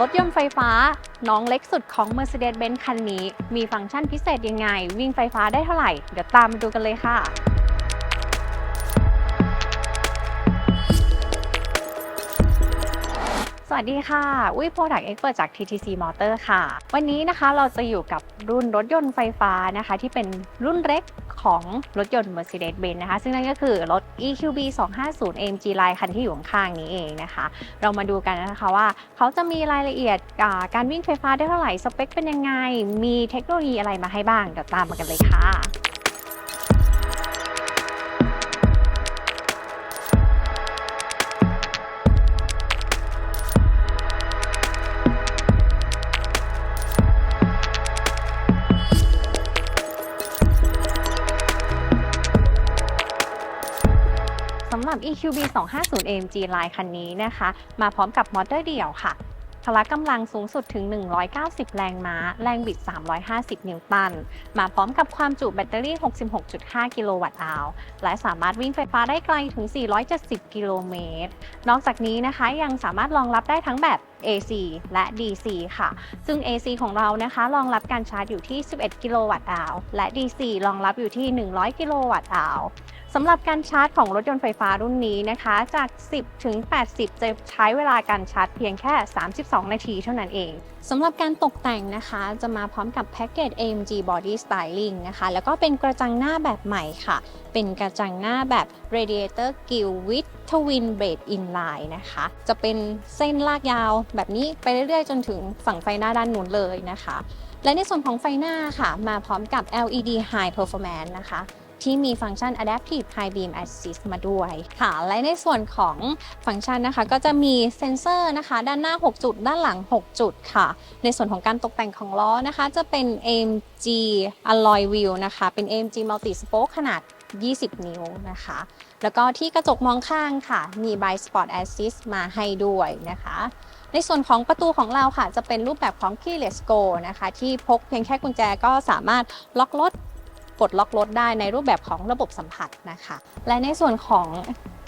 รถยนต์ไฟฟ้า น้องเล็กสุดของ Mercedes-Benz คันนี้ มีฟังก์ชันพิเศษยังไง วิ่งไฟฟ้าได้เท่าไหร่ เดี๋ยวตามมาดูกันเลยค่ะ วัสดีค่ะ อุ้ย Product Expert จาก TTC Motor ค่ะ วันนี้นะคะเราจะอยู่กับรุ่นรถยนต์ไฟฟ้านะคะ ที่เป็นรุ่นเล็กของรถยนต์ Mercedes-Benz นะคะ ซึ่งนั่นก็คือรถ EQB 250 AMG Line คันที่อยู่ข้างๆนี้เองนะคะ เรามาดูกันนะคะว่าเขาจะมีรายละเอียดการวิ่งไฟฟ้าได้เท่าไหร่ สเปคเป็นยังไง มีเทคโนโลยีอะไรมาให้บ้าง เดี๋ยวตามมากันเลยค่ะ EQB 250 AMG Line คันนี้นะคะ มาพร้อมกับมอเตอร์เดี่ยวค่ะพละกำลังสูงสุดถึง 190 แรงม้า แรงบิด 350 นิวตัน มาพร้อมกับความจุแบตเตอรี่ 66.5 กิโลวัตต์อาวและสามารถวิ่งไฟฟ้าได้ไกลถึง 470 กิโลเมตร นอกจากนี้นะคะยังสามารถรองรับได้ทั้งแบบ AC และ DC ค่ะ ซึ่ง AC ของเรานะคะรองรับการชาร์จอยู่ที่ 11 กิโลวัตต์อาวและ DC รองรับอยู่ที่ 100 กิโลวัตต์อาว สำหรับการชาร์จของรถยนต์ไฟฟ้ารุ่นนี้นะคะ จาก 10 ถึง 80 จะใช้เวลาการชาร์จเพียงแค่ 32 นาทีเท่านั้นเองสำหรับการตกแต่งนะคะ จะมาพร้อมกับแพ็กเกจ AMG Body Styling นะคะ แล้วก็เป็นกระจังหน้าแบบใหม่ค่ะ เป็นกระจังหน้าแบบ Radiator Grille with Twin Blade Inline นะคะ จะเป็นเส้นลากยาวแบบนี้ไปเรื่อยๆ จนถึงฝั่งไฟหน้าด้านนู้นเลยนะคะ และในส่วนของไฟหน้าค่ะ มาพร้อมกับ LED High Performance นะคะ ที่มีฟังก์ชัน Adaptive High Beam Assist มาด้วยค่ะ และในส่วนของฟังก์ชันนะคะ ก็จะมีเซ็นเซอร์นะคะ ด้านหน้า 6 จุด ด้านหลัง 6 จุดค่ะ ในส่วนของการตกแต่งของล้อนะคะ จะเป็น AMG Alloy Wheel นะคะ เป็น AMG Multi Spoke ขนาด 20 นิ้วนะคะ แล้วก็ที่กระจกมองข้างค่ะ มี By Spot Assist มาให้ด้วยนะคะ ในส่วนของประตูของเราค่ะ จะเป็นรูปแบบของ Keyless Go นะคะ ที่พกเพียงแค่กุญแจก็สามารถล็อกรถ ปลดล็อกรถได้ในรูปแบบของระบบสัมผัสนะคะ และในส่วนของ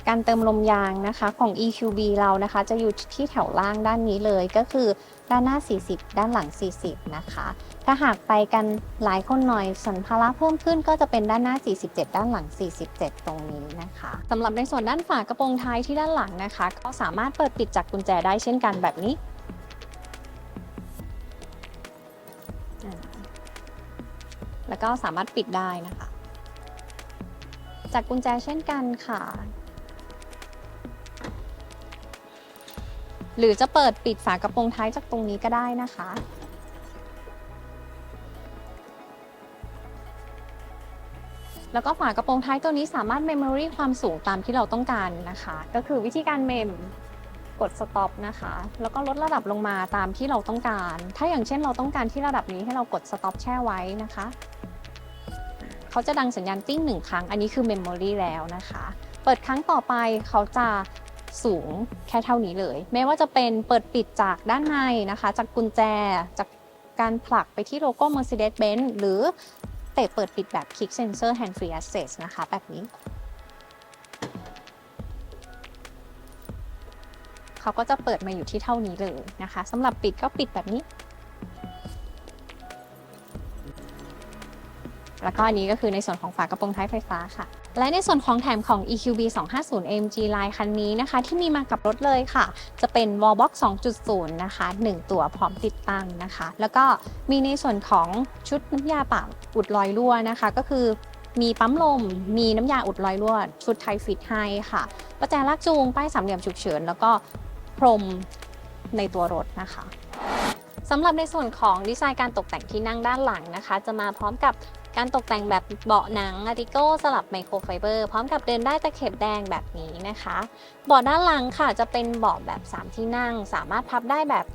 การเติมลมยางนะคะของ EQB เรานะคะจะอยู่ที่แถวล่างด้านนี้เลยก็คือด้านหน้า 40 ด้านหลัง 40 นะคะ ถ้าหากไปกันหลายคนหน่อยสัมภาระเพิ่มขึ้นก็จะเป็นด้านหน้า 47 ด้านหลัง 47 ตรงนี้นะคะสำหรับในส่วนด้านฝากระโปรงท้ายที่ด้านหลังนะคะ ก็สามารถเปิดปิดจากกุญแจได้เช่นกันแบบนี้ แล้วก็สามารถปิดได้นะคะ จากกุญแจเช่นกันค่ะ หรือจะเปิดปิดฝากระโปรงท้ายจากตรงนี้ก็ได้นะคะแล้วก็ฝากระโปรงท้ายตัวนี้สามารถเมมโมรีความสูงตามที่เราต้องการนะคะ ก็คือวิธีการเมม กด stop นะคะ แล้วก็ลดระดับลงมาตามที่เราต้องการ ถ้าอย่างเช่นเราต้องการที่ระดับนี้ให้เรากด stop แช่ไว้นะคะ เขาจะดังสัญญาณติ้งหนึ่งครั้ง อันนี้คือ Memory แล้วนะคะ เปิดครั้งต่อไปเขาจะสูงแค่เท่านี้เลย ไม่ว่าจะเป็นเปิดปิดจากด้านในนะคะ จากกุญแจ จากการผลักไปที่โลโก้ Mercedes-Benz หรือเตะเปิดปิดแบบ Kick Sensor Hand Free Access นะคะ แบบนี้ เขาก็จะเปิดมาอยู่ที่เท่านี้เลยนะคะสำหรับปิดก็ปิดแบบนี้ แล้วก็อันนี้ก็คือในส่วนของฝากระโปรงท้ายไฟฟ้าค่ะ และในส่วนของแถมของ EQB 250 AMG Line คันนี้นะคะ ที่มีมากับรถเลยค่ะ จะเป็น Wallbox 2.0 นะคะ 1 ตัวพร้อมติดตั้งนะคะ แล้วก็มีในส่วนของชุดน้ำยาปะอุดรอยรั่วนะคะ ก็คือมีปั๊มลม มีน้ำยาอุดรอยรั่ว ชุดไทฟิตให้ค่ะ ประแจลากจูง ป้ายสามเหลี่ยมฉุกเฉิน แล้วก็ พรมในตัวรถนะคะสำหรับในส่วนของดีไซน์การตกแต่งที่นั่งด้านหลังนะคะ จะมาพร้อมกับการตกแต่งแบบเบาะหนังอาร์ติโก้สลับไมโครไฟเบอร์พร้อมกับเดินได้ตะเข็บแดงแบบนี้นะคะ เบาะด้านหลังค่ะจะเป็นเบาะแบบ 3 ที่นั่ง สามารถพับได้แบบ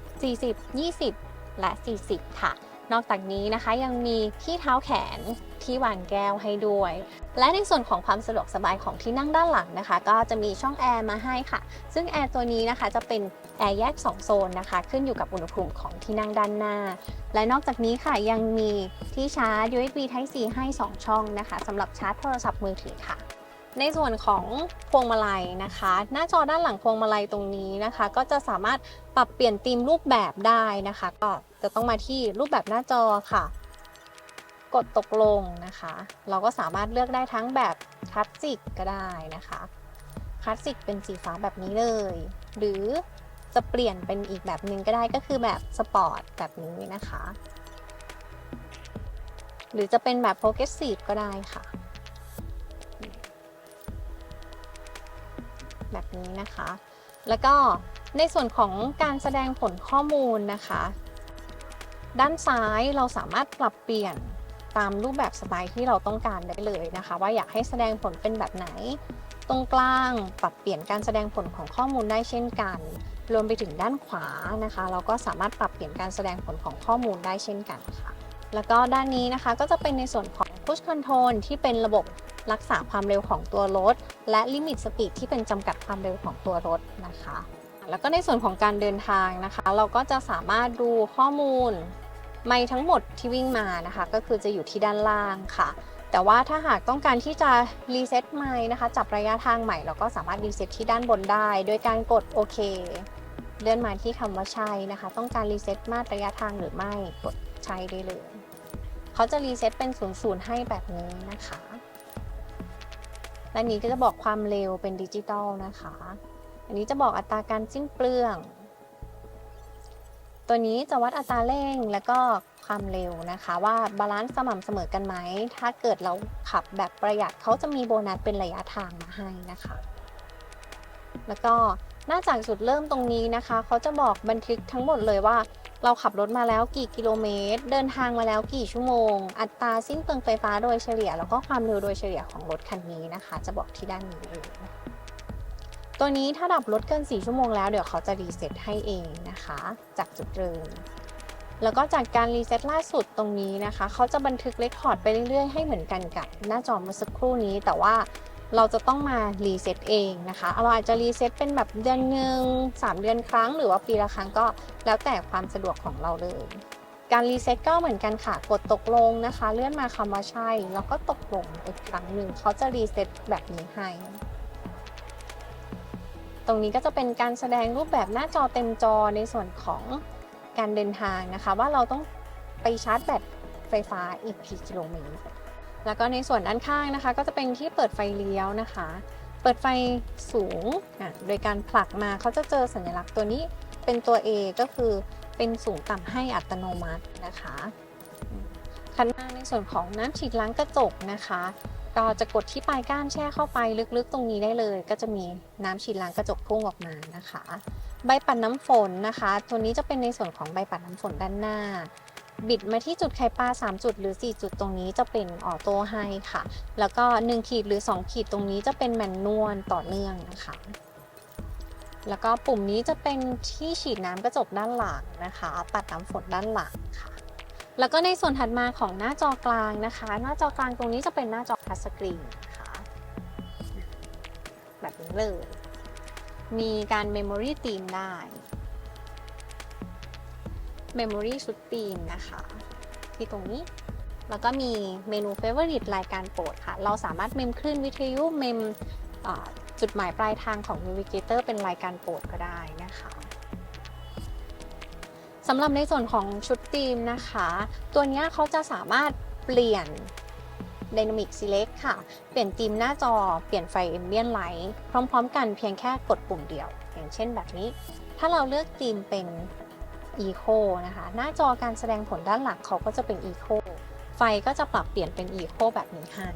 40 20 และ 40 ค่ะ นอกจากนี้นะคะยังมีที่เท้าแขนที่วางแก้วให้ด้วย และในส่วนของความสะดวกสบายของที่นั่งด้านหลังนะคะ ก็จะมีช่องแอร์มาให้ค่ะ ซึ่งแอร์ตัวนี้นะคะจะเป็นแอร์แยก 2 โซนนะคะ ขึ้นอยู่กับอุณหภูมิของที่นั่งด้านหน้า และนอกจากนี้ค่ะยังมีที่ชาร์จ USB Type C ให้ 2 ช่องนะคะสำหรับชาร์จโทรศัพท์มือถือค่ะ ในส่วนของพวงมาลัยนะคะ หน้าจอด้านหลังพวงมาลัยตรงนี้นะคะ ก็จะสามารถปรับเปลี่ยนธีมรูปแบบได้นะคะ ก็จะต้องมาที่รูปแบบหน้าจอค่ะ กดตกลงนะคะ เราก็สามารถเลือกได้ทั้งแบบคลาสสิกก็ได้นะคะคลาสสิกเป็นสีฟ้าแบบนี้เลย หรือจะเปลี่ยนเป็นอีกแบบหนึ่งก็ได้ก็คือแบบสปอร์ตแบบนี้นะคะ หรือจะเป็นแบบโปรเกรสซีฟก็ได้ค่ะ แบบนี้นะคะ แล้วก็ในส่วนของการแสดงผลข้อมูลนะคะ ด้านซ้ายเราสามารถปรับเปลี่ยนตามรูปแบบสไตล์ที่เราต้องการได้เลยนะคะ ว่าอยากให้แสดงผลเป็นแบบไหน ตรงกลางปรับเปลี่ยนการแสดงผลของข้อมูลได้เช่นกัน รวมไปถึงด้านขวานะคะ เราก็สามารถปรับเปลี่ยนการแสดงผลของข้อมูลได้เช่นกันค่ะ แล้วก็ด้านนี้นะคะก็จะเป็นในส่วนของ push control ที่เป็นระบบ รักษาความเร็วของตัวรถ และ limit speed ที่เป็นจำกัดความเร็วของตัวรถนะคะ แล้วก็ในส่วนของการเดินทางนะคะ เราก็จะสามารถดูข้อมูลไม่ทั้งหมดที่วิ่งมานะคะ ก็คือจะอยู่ที่ด้านล่างค่ะ แต่ว่าถ้าหากต้องการที่จะรีเซ็ตไมค์นะคะจับระยะทางใหม่เราก็สามารถรีเซ็ตที่ด้านบนได้ โดยการกดโอเคเลื่อนมาที่คำว่าใช่นะคะ ต้องการรีเซ็ตมาตรระยะทางหรือไม่กดใช้ได้เลย เขาจะรีเซ็ตเป็น0ูนย์ให้แบบนี้นะคะ และนี้ก็จะบอกความเร็วเป็นดิจิตอลนะคะ อันนี้จะบอกอัตราการสิ้นเปลือง ตัวนี้จะวัดอัตราเร่งและก็ความเร็วนะคะว่าบาลานซ์สม่ำเสมอกันไหม ถ้าเกิดเราขับแบบประหยัดเขาจะมีโบนัสเป็นระยะทางมาให้นะคะ แล้วก็น่าจากจุดเริ่มตรงนี้นะคะ เขาจะบอกบันทึกทั้งหมดเลยว่า เราขับรถมาแล้วกี่กิโลเมตร เดินทางมาแล้วกี่ชั่วโมง อัตราสิ้นเปลืองไฟฟ้าโดยเฉลี่ย แล้วก็ความเร็วโดยเฉลี่ยของรถคันนี้นะคะ จะบอกที่ด้านนี้เลยตัวนี้ถ้าดับรถเกิน 4 ชั่วโมงแล้วเดี๋ยวเขาจะรีเซ็ตให้เองนะคะ จากจุดเริ่มแล้วก็จากการรีเซ็ตล่าสุดตรงนี้นะคะ เขาจะบันทึกเรคคอร์ดไปเรื่อยๆ ให้เหมือนกันกับหน้าจอเมื่อสักครู่นี้ แต่ว่า เราจะต้องมารีเซ็ตเองนะคะเราอาจจะรีเซ็ตเป็นแบบเดือนหนึ่ง3 เดือนครั้ง หรือว่าปีละครั้งก็แล้วแต่ความสะดวกของเราเลย การรีเซ็ตก็เหมือนกันค่ะ กดตกลงนะคะ เลื่อนมาคำว่าใช่ แล้วก็ตกลงอีกครั้งหนึ่งเขาจะรีเซ็ตแบบนี้ให้ตรงนี้ก็จะเป็นการแสดงรูปแบบหน้าจอเต็มจอในส่วนของการเดินทางนะคะ ว่าเราต้องไปชาร์จแบตไฟฟ้าอีกกี่กิโลเมตร แล้วก็ในส่วนด้านข้างนะคะ ก็จะเป็นที่เปิดไฟเลี้ยวนะคะ เปิดไฟสูงอะโดยการผลักมาเขาจะเจอสัญลักษณ์ตัวนี้เป็นตัว A ก็คือเป็นสูงต่ำให้อัตโนมัตินะคะคันมาในส่วนของน้ำฉีดล้างกระจกนะคะก็จะกดที่ปลายก้านแช่เข้าไปลึกๆตรงนี้ได้เลย ก็จะมีน้ำฉีดล้างกระจกพุ่งออกมานะคะ ใบปัดน้ำฝนนะคะ ตัวนี้จะเป็นในส่วนของใบปัดน้ำฝนด้านหน้า บิดมาที่จุดไข่ปลา 3 จุดหรือ 4 จุดตรงนี้จะเป็นออโต้ให้ค่ะ แล้วก็ 1 ขีดหรือ 2 ขีดตรงนี้จะเป็นแมนนวลต่อเนื่องนะคะ แล้วก็ปุ่มนี้จะเป็นที่ฉีดน้ำกระจกด้านหลังนะคะ ปัดน้ำฝนด้านหลังค่ะ แล้วก็ในส่วนถัดมาของหน้าจอกลางนะคะ หน้าจอกลางตรงนี้จะเป็นหน้าจอทัชสกรีนนะคะแบบนี้เลย มีการ Memory Theme ได้ Memory ชุดธีมนะคะ ที่ตรงนี้ แล้วก็มีเมนู Favorite รายการโปรดค่ะ เราสามารถเมมคลื่นวิทยุเมมจุดหมายปลายทางของ Navigator เป็นรายการโปรดก็ได้นะคะสำหรับในส่วนของชุดธีมนะคะ ตัวนี้เขาจะสามารถเปลี่ยน Dynamic Select ค่ะ เปลี่ยนธีมหน้าจอ เปลี่ยนไฟ Ambient Light พร้อมๆ กันเพียงแค่กดปุ่มเดียว อย่างเช่นแบบนี้ ถ้าเราเลือกธีมเป็น Eco นะคะ หน้าจอการแสดงผลด้านหลังเขาก็จะเป็น Eco ไฟก็จะปรับเปลี่ยนเป็น Eco แบบนี้ให้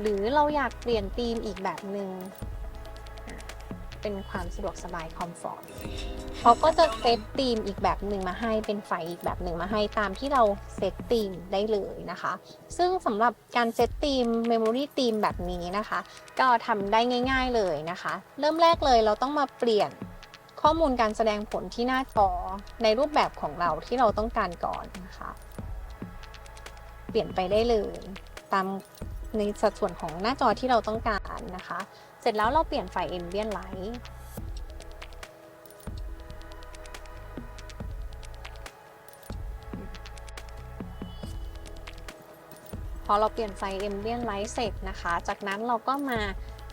หรือเราอยากเปลี่ยนธีมอีกแบบหนึ่งอะเป็นความสะดวกสบายคอมฟอร์ตเขาก็จะเซตธีมอีกแบบหนึ่งมาให้เป็นไฟอีกแบบหนึ่งมาให้ตามที่เราเซตธีมได้เลยนะคะ ซึ่งสำหรับการเซตธีม Memory ธีมแบบนี้นะคะ ก็ทำได้ง่าย ๆเลยนะคะ เริ่มแรกเลยเราต้องมาเปลี่ยน ข้อมูลการแสดงผลที่หน้าจอในรูปแบบของเราที่เราต้องการก่อนนะคะ เปลี่ยนไปได้เลย ตามในสัดส่วนของหน้าจอที่เราต้องการนะคะ เสร็จแล้วเราเปลี่ยนไฟ Ambient Light พพอเราเปลี่ยนไฟ Ambient Light เสร็จนะคะ จากนั้นเราก็มา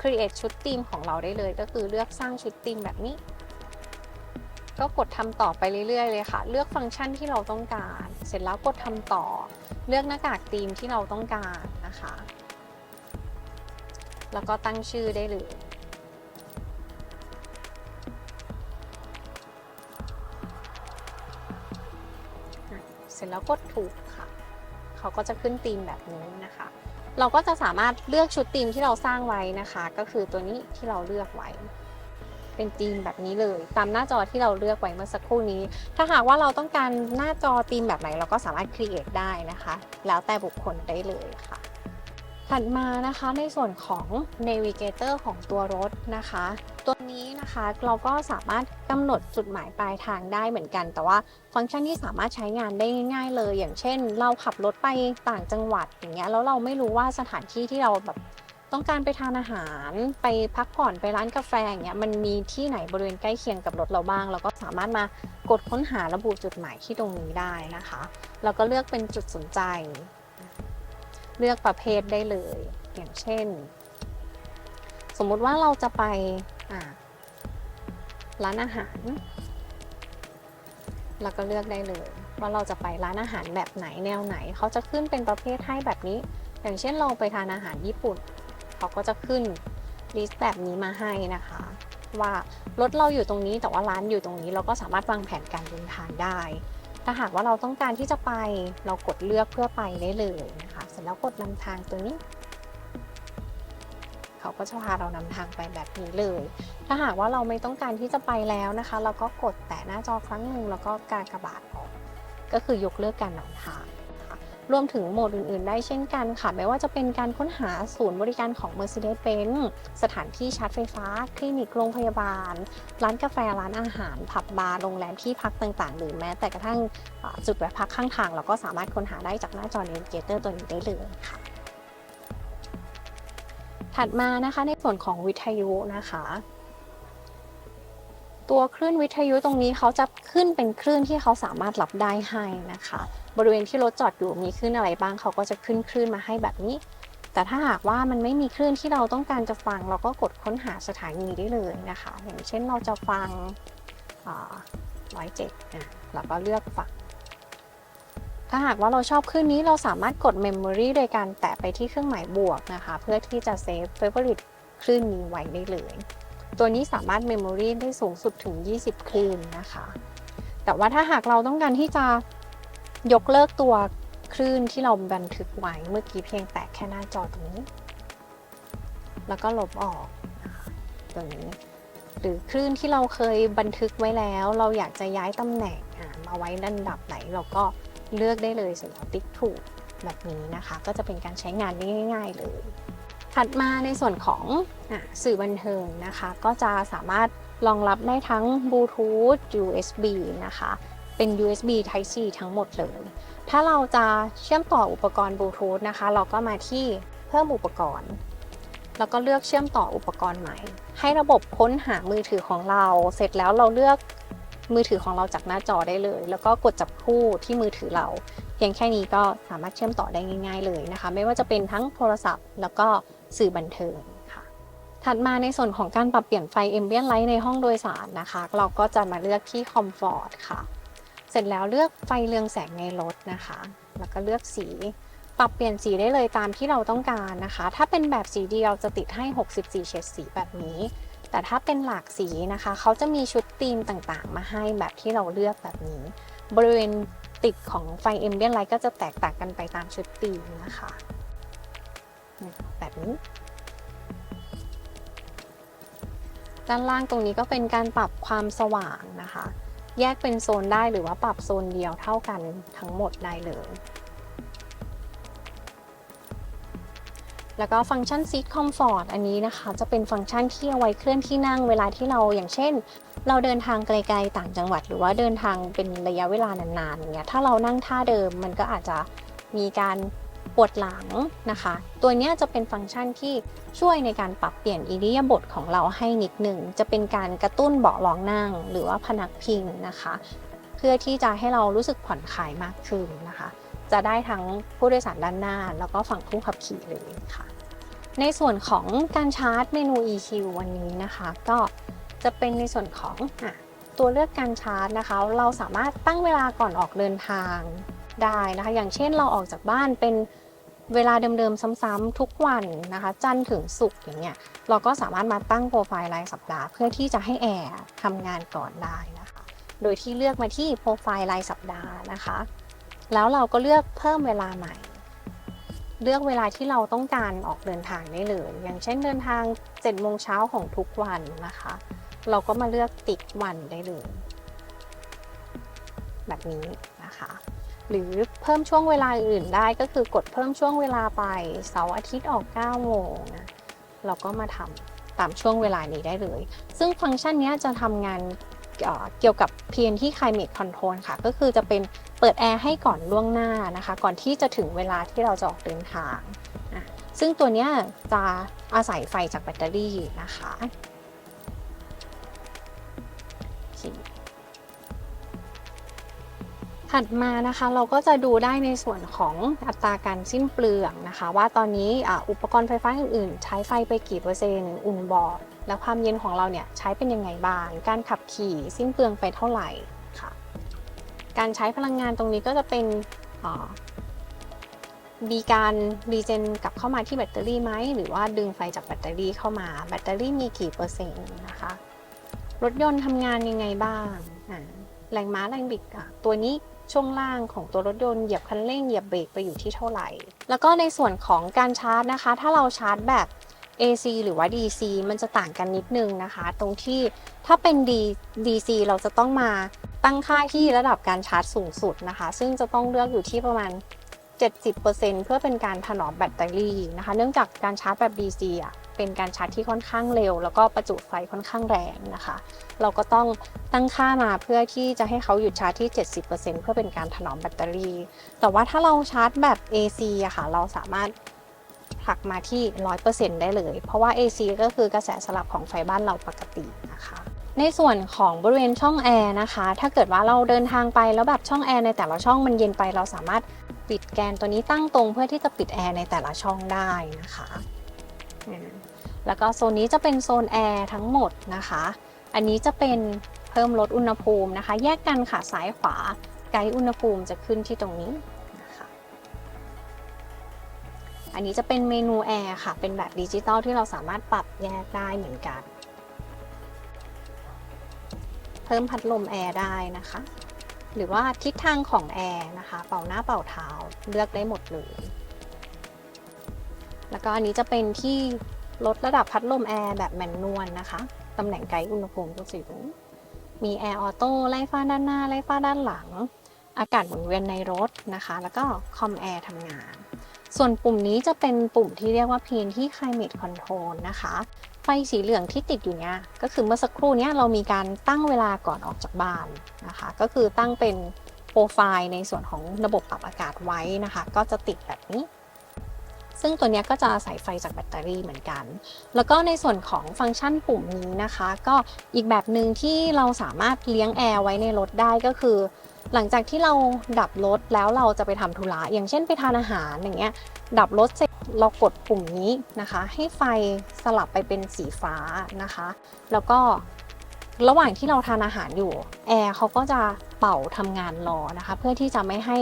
create ชุดธีมของเราได้เลย ก็คือเลือกสร้างชุดธีมแบบนี้ ก็กดทำต่อไปเรื่อยๆเลยค่ะ เลือกฟังก์ชันที่เราต้องการ เสร็จแล้วกดทำต่อ เลือกหน้ากากธีมที่เราต้องการนะคะ แล้วก็ตั้งชื่อได้เลยเสร็จแล้วกดถูกค่ะ เขาก็จะขึ้นธีมแบบนี้นะคะ เราก็จะสามารถเลือกชุดธีมที่เราสร้างไว้นะคะ ก็คือตัวนี้ที่เราเลือกไว้ เป็นธีมแบบนี้เลย ตามหน้าจอที่เราเลือกไว้เมื่อสักครู่นี้ ถ้าหากว่าเราต้องการหน้าจอธีมแบบไหนเราก็สามารถ create ได้นะคะ แล้วแต่บุคคลได้เลยค่ะถัดมานะคะในส่วนของ navigator ของตัวรถนะคะ ตัวนี้นะคะเราก็สามารถกำหนดจุดหมายปลายทางได้เหมือนกัน แต่ว่าฟังก์ชันที่สามารถใช้งานได้ง่าย ๆ เลย อย่างเช่น เราขับรถไปต่างจังหวัดอย่างเงี้ยแล้วเราไม่รู้ว่าสถานที่ที่เราแบบ ต้องการไปทานอาหารไปพักผ่อนไปร้านกาแฟอย่างเงี้ยมันมีที่ไหนบริเวณใกล้เคียงกับรถเราบ้าง เราก็สามารถมากดค้นหาระบุจุดหมายที่ตรงนี้ได้นะคะแล้วก็เลือกเป็นจุดสนใจ เลือกประเภทได้เลย อย่างเช่น สมมุติว่าเราจะไปร้านอาหารเราก็เลือกได้เลย ว่าเราจะไปร้านอาหารแบบไหนแนวไหน เขาจะขึ้นเป็นประเภทให้แบบนี้ อย่างเช่นเราไปทานอาหารญี่ปุ่น เขาก็จะขึ้นลิสต์แบบนี้มาให้นะคะ ว่ารถเราอยู่ตรงนี้แต่ว่าร้านอยู่ตรงนี้เราก็สามารถวางแผนการเดินทางได้ ถ้าหากว่าเราต้องการที่จะไปเรากดเลือกเพื่อไปได้เลยนะคะ เสร็จแล้วกดนำทางตัวนี้ เขาก็จะพาเรานำทางไปแบบนี้เลย ถ้าหากว่าเราไม่ต้องการที่จะไปแล้วนะคะ เราก็กดแตะหน้าจอครั้งหนึ่งแล้วก็การกระบาดออก ก็คือยกเลิกการนำทาง รวมถึงโหมดอื่น ๆ ได้เช่นกันค่ะ ไม่ว่าจะเป็นการค้นหาศูนย์บริการของ Mercedes-Benz สถานที่ชาร์จไฟฟ้า คลินิกโรงพยาบาล ร้านกาแฟ ร้านอาหาร ผับบาร์ โรงแรมที่พักต่าง ๆ หรือแม้แต่กระทั่งจุดแวะพักข้างทาง เราก็สามารถค้นหาได้จากหน้าจอ Navigator ตัวนี้ได้เลยค่ะ ถัดมานะคะในส่วนของวิทยุนะคะตัวคลื่นวิทยุตรงนี้เขาจะขึ้นเป็นคลื่นที่เขาสามารถรับได้ให้นะคะ บริเวณที่รถจอดอยู่มีคลื่นอะไรบ้างเขาก็จะขึ้นคลื่นมาให้แบบนี้ แต่ถ้าหากว่ามันไม่มีคลื่นที่เราต้องการจะฟัง เราก็กดค้นหาสถานีได้เลยนะคะ อย่างเช่นเราจะฟังร้อยเจ็ดเราก็เลือกฟังถ้าหากว่าเราชอบคลื่นนี้เราสามารถกด Memory โดยการแตะไปที่เครื่องหมายบวกนะคะ เพื่อที่จะเซฟ Favorite คลื่นนี้ไว้ได้เลย ตัวนี้สามารถ Memory ได้สูงสุดถึง 20 คลื่นนะคะ แต่ว่าถ้าหากเราต้องการที่จะ ยกเลิกตัวคลื่นที่เราบันทึกไว้เมื่อกี้เพียงแตะแค่หน้าจอตรงนี้ แล้วก็ลบออกตัวนี้หรือคลื่นที่เราเคยบันทึกไว้แล้ว เราอยากจะย้ายตำแหน่งมาไว้ดันดับไหน เราก็เลือกได้เลยสร็จแล้วติ๊กถูกแบบนี้นะคะ ก็จะเป็นการใช้งานง่าย ๆ เลย ถัดมาในส่วนของอสื่อบันเทิงนะคะ ก็จะสามารถรองรับได้ทั้งบลูทูธ USB นะคะ เป็น USB Type C ทั้งหมดเลย ถ้าเราจะเชื่อมต่ออุปกรณ์บลูทูธนะคะ เราก็มาที่เพิ่มอุปกรณ์ แล้วก็เลือกเชื่อมต่ออุปกรณ์ใหม่ ให้ระบบค้นหามือถือของเรา เสร็จแล้วเราเลือกมือถือของเราจากหน้าจอได้เลย แล้วก็กดจับคู่ที่มือถือเรา เพียงแค่นี้ก็สามารถเชื่อมต่อได้ง่าย ๆ เลยนะคะ ไม่ว่าจะเป็นทั้งโทรศัพท์ แล้วก็สื่อบันเทิงค่ะ ถัดมาในส่วนของการปรับเปลี่ยนไฟ Ambient Light ในห้องโดยสารนะคะ เราก็จะมาเลือกที่ Comfort ค่ะ สร็จแล้วเลือกไฟเรืองแสงในรถนะคะ แล้วก็เลือกสี ปรับเปลี่ยนสีได้เลยตามที่เราต้องการนะคะ ถ้าเป็นแบบสีเดียวจะติดให้ 64 เฉดสีแบบนี้ แต่ถ้าเป็นหลากสีนะคะ เขาจะมีชุดธีมต่างๆ มาให้แบบที่เราเลือกแบบนี้ บริเวณติดของไฟ Ambient Light ก็จะแตกต่างกันไปตามชุดธีมนะคะ แบบนี้ด้านล่างตรงนี้ก็เป็นการปรับความสว่างนะคะ แยกเป็นโซนได้หรือว่าปรับโซนเดียวเท่ากันทั้งหมดได้เลย แล้วก็ฟังก์ชัน Seat Comfort อันนี้นะคะ จะเป็นฟังก์ชันที่เอาไว้เคลื่อนที่นั่งเวลาที่เราอย่างเช่น เราเดินทางไกลๆต่างจังหวัด หรือว่าเดินทางเป็นระยะเวลานานๆเงี้ยถ้าเรานั่งท่าเดิมมันก็อาจจะมีการ ปวดหลังนะคะ ตัวนี้จะเป็นฟังก์ชันที่ช่วยในการปรับเปลี่ยนอิริยาบถของเราให้นิดหนึ่ง จะเป็นการกระตุ้นเบาะรองนั่ง หรือว่าพนักพิงนะคะ เพื่อที่จะให้เรารู้สึกผ่อนคลายมากขึ้นนะคะ จะได้ทั้งผู้โดยสารด้านหน้า แล้วก็ฝั่งผู้ขับขี่เลยค่ะ ในส่วนของการชาร์จเมนู EQ วันนี้นะคะ ก็จะเป็นในส่วนของอตัวเลือกการชาร์จนะคะ เราสามารถตั้งเวลาก่อนออกเดินทางได้นะคะ อย่างเช่นเราออกจากบ้านเป็น เวลาเดิมๆ ซ้ำๆทุกวันนะคะ จันทร์ถึงศุกร์อย่างเงี้ยเราก็สามารถมาตั้งโปรไฟล์รายสัปดาห์เพื่อที่จะให้แอร์ทำงานก่อนได้นะคะ โดยที่เลือกมาที่โปรไฟล์รายสัปดาห์นะคะ แล้วเราก็เลือกเพิ่มเวลาใหม่ เลือกเวลาที่เราต้องการออกเดินทางได้เลย อย่างเช่นเดินทาง7โมงเช้าของทุกวันนะคะ เราก็มาเลือกติ๊กวันได้เลย แบบนี้นะคะ หรือเพิ่มช่วงเวลาอื่นได้ก็คือกดเพิ่มช่วงเวลาไปเสาร์อาทิตย์ออก9โมงนะเราก็มาทำตามช่วงเวลานี้ได้เลย ซึ่งฟังก์ชันนี้จะทำงานเกี่ยวกับ PNT Climate Control ค่ะ ก็คือจะเป็นเปิดแอร์ให้ก่อนล่วงหน้านะคะ ก่อนที่จะถึงเวลาที่เราจะออกเดินทาง ซึ่งตัวนี้จะอาศัยไฟจากแบตเตอรี่นะคะ ถัดมานะคะเราก็จะดูได้ในส่วนของอัตราการสิ้นเปลืองนะคะ ว่าตอนนี้อุปกรณ์ไฟฟ้าอื่นๆ ใช้ไฟไปกี่เปอร์เซ็นต์อุ่นบอร์ดและความเย็นของเราเนี่ยใช้เป็นยังไงบ้าง การขับขี่สิ้นเปลืองไปเท่าไหร่ค่ะ การใช้พลังงานตรงนี้ก็จะเป็นมีการรีเจนกลับเข้ามาที่แบตเตอรี่ไหมหรือว่าดึงไฟจากแบตเตอรี่เข้ามา แบตเตอรี่มีกี่เปอร์เซ็นต์นะคะ รถยนต์ทำงานยังไงบ้าง แรงม้าแรงบิดอะตัวนี้ ช่วงล่างของตัวรถยนต์เหยียบคันเร่งเหยียบเบรกไปอยู่ที่เท่าไหร่ แล้วก็ในส่วนของการชาร์จนะคะ ถ้าเราชาร์จแบบ AC หรือว่า DC มันจะต่างกันนิดนึงนะคะ ตรงที่ถ้าเป็น D DC เราจะต้องมาตั้งค่าที่ระดับการชาร์จสูงสุดนะคะ ซึ่งจะต้องเลือกอยู่ที่ประมาณ 70%เพื่อเป็นการถนอมแบตเตอรี่นะคะ เนื่องจากการชาร์จแบบ DC อะ เป็นการชาร์จที่ค่อนข้างเร็ว แล้วก็ประจุไฟค่อนข้างแรงนะคะ เราก็ต้องตั้งค่ามาเพื่อที่จะให้เขาหยุดชาร์จที่ 70%เพื่อเป็นการถนอมแบตเตอรี่ แต่ว่าถ้าเราชาร์จแบบ AC อะค่ะ เราสามารถผลักมาที่ 100%ได้เลย เพราะว่า AC ก็คือกระแสสลับของไฟบ้านเราปกตินะคะในส่วนของบริเวณช่องแอร์นะคะ ถ้าเกิดว่าเราเดินทางไปแล้วแบบช่องแอร์ในแต่ละช่องมันเย็นไป เราสามารถปิดแกนตัวนี้ตั้งตรงเพื่อที่จะปิดแอร์ในแต่ละช่องได้นะคะ แล้วก็โซนนี้จะเป็นโซนแอร์ทั้งหมดนะคะ อันนี้จะเป็นเพิ่มลดอุณหภูมินะคะ แยกกันค่ะซ้ายขวา ไกด์อุณหภูมิจะขึ้นที่ตรงนี้นะคะอันนี้จะเป็นเมนูแอร์ค่ะ เป็นแบบดิจิตอลที่เราสามารถปรับแยกได้เหมือนกัน เพิ่มพัดลมแอร์ได้นะคะ หรือว่าทิศทางของแอร์นะคะ เป่าหน้าเป่าเท้าเลือกได้หมดเลย แล้วก็อันนี้จะเป็นที่ลดระดับพัดลมแอร์แบบแมนนวลนะคะ ตำแหน่งไกด์อุณหภูมิก็สีตรงนี้มีแอร์ออโต้ไล่ฟ้าด้านหน้า ไล่ฟ้าด้านหลัง อากาศหมุนเวียนในรถนะคะ แล้วก็คอมแอร์ทำงาน ส่วนปุ่มนี้จะเป็นปุ่มที่เรียกว่า PNT Climate Control นะคะ ไฟสีเหลืองที่ติดอยู่เนี้ยก็คือเมื่อสักครู่นี้เรามีการตั้งเวลาก่อนออกจากบ้านนะคะ ก็คือตั้งเป็นโปรไฟล์ในส่วนของระบบปรับอากาศไว้นะคะ ก็จะติดแบบนี้ ซึ่งตัวนี้ก็จะอาศัยไฟจากแบตเตอรี่เหมือนกัน แล้วก็ในส่วนของฟังก์ชันปุ่มนี้นะคะ ก็อีกแบบหนึ่งที่เราสามารถเลี้ยงแอร์ไว้ในรถได้ก็คือ หลังจากที่เราดับรถแล้วเราจะไปทำธุระอย่างเช่นไปทานอาหารอย่างเงี้ยดับรถเสร็จเรากดปุ่มนี้นะคะ ให้ไฟสลับไปเป็นสีฟ้านะคะ แล้วก็ระหว่างที่เราทานอาหารอยู่แอร์เขาก็จะเป่าทำงานรอนะคะ เพื่อที่จะไม่ให้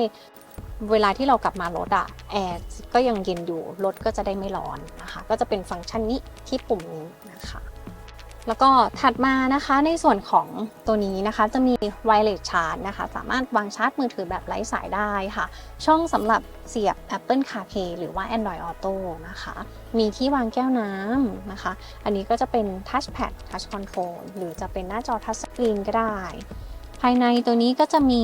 เวลาที่เรากลับมารถอะแอร์ก็ยังเย็นอยู่รถก็จะได้ไม่ร้อนนะคะ ก็จะเป็นฟังก์ชันนี้ที่ปุ่มนี้นะคะ แล้วก็ถัดมานะคะในส่วนของตัวนี้นะคะจะมี wireless charge นะคะ สามารถวางชาร์จมือถือแบบไร้สายได้ค่ะ ช่องสำหรับเสียบ Apple CarPlay หรือว่า Android Auto นะคะ มีที่วางแก้วน้ำนะคะ อันนี้ก็จะเป็น Touchpad Touch Control หรือจะเป็นหน้าจอ Touch Screen ก็ได้ ภายในตัวนี้ก็จะมี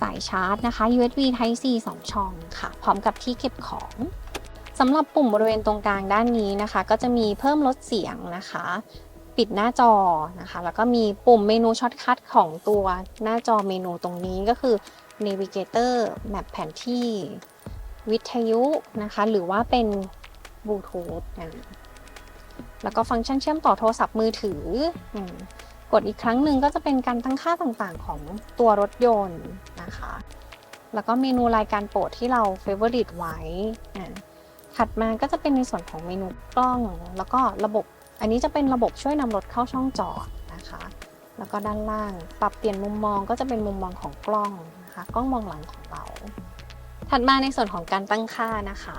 สายชาร์จนะคะ USB Type C 2 ช่องค่ะ พร้อมกับที่เก็บของสำหรับปุ่มบริเวณตรงกลางด้านนี้นะคะ ก็จะมีเพิ่มลดเสียงนะคะ ปิดหน้าจอนะคะ แล้วก็มีปุ่มเมนูช็อตคัทของตัวหน้าจอเมนูตรงนี้ก็คือ Navigator แมปแผนที่ วิทยุนะคะ หรือว่าเป็นบลูทูธนะแล้วก็ฟังก์ชันเชื่อมต่อโทรศัพท์มือถืออ กดอีกครั้งหนึ่งก็จะเป็นการตั้งค่าต่างๆ ของตัวรถยนต์นะคะ แล้วก็เมนูรายการโปรดที่เราเฟเวอร์ริตไว้ถัดมาก็จะเป็นในส่วนของเมนูกล้อง แล้วก็ระบบ อันนี้จะเป็นระบบช่วยนำรถเข้าช่องจอดนะคะ แล้วก็ด้านล่างปรับเปลี่ยนมุมมองก็จะเป็นมุมมองของกล้องนะคะ กล้องมองหลังของเรา ถัดมาในส่วนของการตั้งค่านะคะ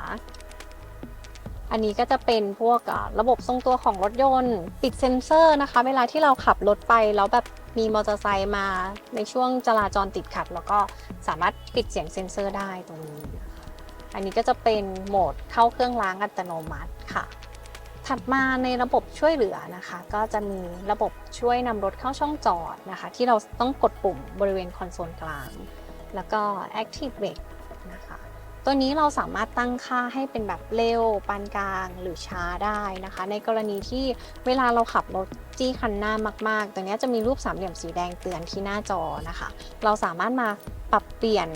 อันนี้ก็จะเป็นพวกระบบทรงตัวของรถยนต์ ติดเซ็นเซอร์นะคะ เวลาที่เราขับรถไปแล้วแบบมีมอเตอร์ไซค์มาในช่วงจราจรติดขัด แล้วก็สามารถปิดเสียงเซ็นเซอร์ได้ตรงนี้ อันนี้ก็จะเป็นโหมดเข้าเครื่องล้างอัตโนมัติค่ะ ถัดมาในระบบช่วยเหลือนะคะ ก็จะมีระบบช่วยนำรถเข้าช่องจอดนะคะ ที่เราต้องกดปุ่มบริเวณคอนโซลกลาง แล้วก็ Active Brake นะคะ ตัวนี้เราสามารถตั้งค่าให้เป็นแบบเร็ว ปานกลางหรือช้าได้นะคะ ในกรณีที่เวลาเราขับรถจี้คันหน้ามากๆ ตัวนี้จะมีรูปสามเหลี่ยมสีแดงเตือนที่หน้าจอนะคะ เราสามารถมาปรับเปลี่ยน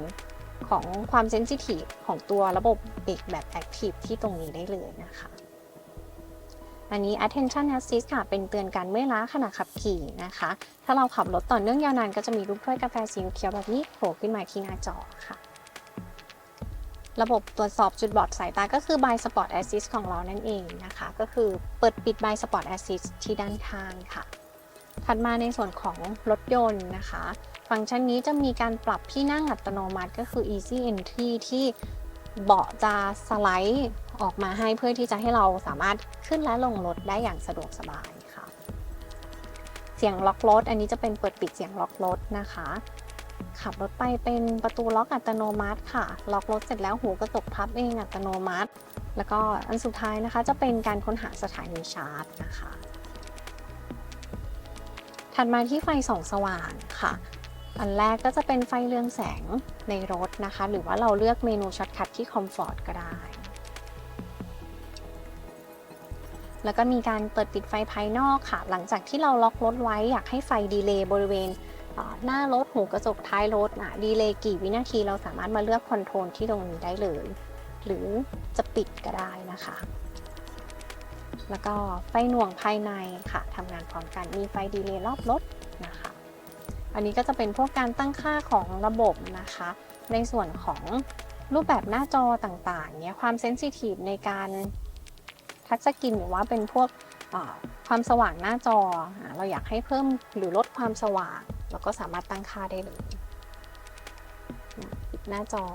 ของความเซนซิทีฟของตัวระบบเบรกแบบ Active ที่ตรงนี้ได้เลยนะคะ อันนี้ attention assist ค่ะ เป็นเตือนการเมื่อยล้าขณะขับขี่นะคะ ถ้าเราขับรถต่อเนื่องยาวนานก็จะมีรูปถ้วยกาแฟสีเขียวแบบนี้โผล่ขึ้นมาที่หน้าจอค่ะ ระบบตรวจสอบจุดบอดสายตาก็คือ by spot assist ของเรานั่นเองนะคะ ก็คือเปิดปิด by spot assist ที่ด้านข้างค่ะ ถัดมาในส่วนของรถยนต์นะคะ ฟังก์ชันนี้จะมีการปรับที่นั่งอัตโนมัติก็คือ easy entry ที่เบาะจะสไลด์ออกมาให้เพื่อที่จะให้เราสามารถขึ้นและลงรถได้อย่างสะดวกสบายค่ะ เสียงล็อกรถ อันนี้จะเป็นเปิดปิดเสียงล็อกรถนะคะ ขับรถไปเป็นประตูล็อกอัตโนมัติค่ะ ล็อกรถเสร็จแล้วหูกระจกพับเองอัตโนมัติ แล้วก็อันสุดท้ายนะคะ จะเป็นการค้นหาสถานีชาร์จนะคะ ถัดมาที่ไฟส่องสว่างค่ะ อันแรกก็จะเป็นไฟเรืองแสงในรถนะคะ หรือว่าเราเลือกเมนูช็อตคัทที่คอมฟอร์ตก็ได้แล้วก็มีการเปิดปิดไฟภายนอกค่ะ หลังจากที่เราล็อกรถไว้อยากให้ไฟดีเลย์บริเวณ หน้ารถหูกระจกท้ายรถนะดีเลย์กี่วินาทีเราสามารถมาเลือกคอนโทรลที่ตรงนี้ได้เลย หรือจะปิดก็ได้นะคะ แล้วก็ไฟหน่วงภายในค่ะทำงานพร้อมกันมีไฟดีเลย์รอบรถนะคะ อันนี้ก็จะเป็นพวกการตั้งค่าของระบบนะคะ ในส่วนของรูปแบบหน้าจอต่างๆ เนี่ยความเซนซิทีฟในการทัชสกรีนหรือว่าเป็นพวก ความสว่างหน้าจอ เราอยากให้เพิ่มหรือลดความสว่าง เราก็สามารถตั้งค่าได้เลยปิดหน้าจอ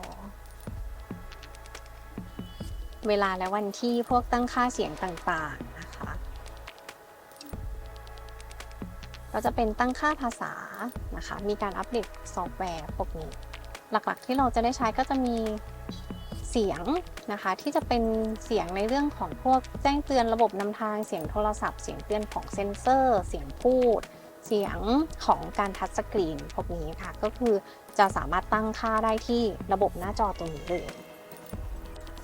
เวลาและวันที่พวกตั้งค่าเสียงต่างๆนะคะ ก็จะเป็นตั้งค่าภาษานะคะ มีการอัปเดตซอฟต์แวร์พวกนี้ หลักๆที่เราจะได้ใช้ก็จะมี เสียงนะคะ ที่จะเป็นเสียงในเรื่องของพวกแจ้งเตือนระบบนำทางเสียงโทรศัพท์เสียงเตือนของเซ็นเซอร์ เสียงพูด เสียงของการทัชสกรีนพวกนี้ค่ะ ก็คือจะสามารถตั้งค่าได้ที่ระบบหน้าจอตรงนี้เลย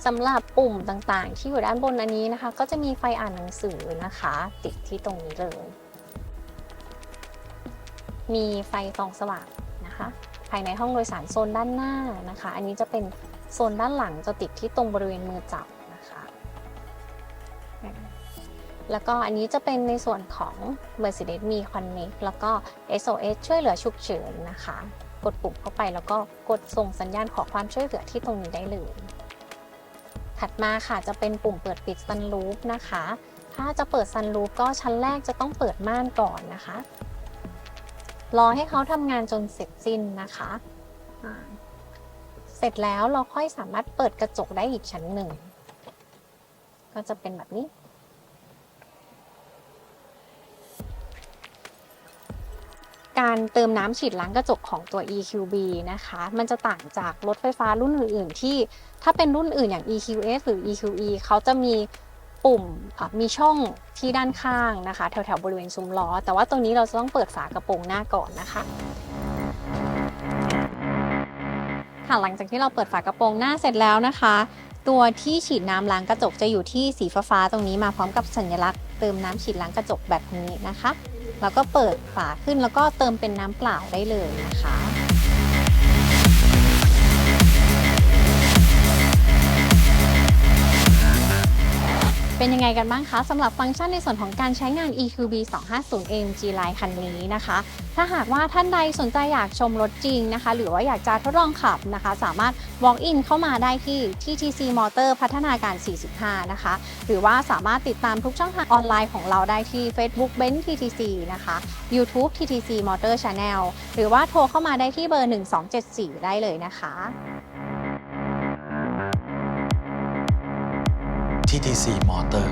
สำหรับปุ่มต่างๆ ที่อยู่ด้านบนอันนี้นะคะ ก็จะมีไฟอ่านหนังสือนะคะ ติดที่ตรงนี้เลย มีไฟส่องสว่างนะคะ ภายในห้องโดยสารโซนด้านหน้านะคะ อันนี้จะเป็น โซนด้านหลังจะติดที่ตรงบริเวณมือจับนะคะ แล้วก็อันนี้จะเป็นในส่วนของ Mercedes Me Connect แล้วก็ SOS ช่วยเหลือฉุกเฉินนะคะ กดปุ่มเข้าไปแล้วก็กดส่งสัญญาณขอความช่วยเหลือที่ตรงนี้ได้เลย ถัดมาค่ะจะเป็นปุ่มเปิดปิดซันรูฟนะคะ ถ้าจะเปิดซันรูฟก็ชั้นแรกจะต้องเปิดม่านก่อนนะคะ รอให้เขาทำงานจนเสร็จสิ้นนะคะ เสร็จแล้วเราค่อยสามารถเปิดกระจกได้อีกชั้นหนึ่ง ก็จะเป็นแบบนี้ การเติมน้ำฉีดล้างกระจกของตัว EQB นะคะ มันจะต่างจากรถไฟฟ้ารุ่นอื่น ๆ ที่ถ้าเป็นรุ่นอื่นอย่าง EQS หรือ EQE เขาจะมีปุ่มมีช่องที่ด้านข้างนะคะ แถวๆบริเวณซุ้มล้อ แต่ว่าตัวนี้เราจะต้องเปิดฝากระโปรงหน้าก่อนนะคะ ค่ะหลังจากที่เราเปิดฝากระโปรงหน้าเสร็จแล้วนะคะ ตัวที่ฉีดน้ำล้างกระจกจะอยู่ที่สีฟ้าๆตรงนี้มาพร้อมกับสัญลักษณ์เติมน้ำฉีดล้างกระจกแบบนี้นะคะ แล้วก็เปิดฝาขึ้นแล้วก็เติมเป็นน้ำเปล่าได้เลยนะคะ เป็นยังไงกันบ้างคะสำหรับฟังก์ชันในส่วนของการใช้งาน EQB 250 AMG Line คันนี้นะคะ ถ้าหากว่าท่านใดสนใจอยากชมรถจริงนะคะ หรือว่าอยากจะทดลองขับนะคะ สามารถ walk in เข้ามาได้ที่ TTC Motor พัฒนาการ 45 นะคะ หรือว่าสามารถติดตามทุกช่องทางออนไลน์ของเราได้ที่ Facebook Benz TTC นะคะ YouTube TTC Motor Channel หรือว่าโทรเข้ามาได้ที่เบอร์ 1274 ได้เลยนะคะ ที่ TC Motor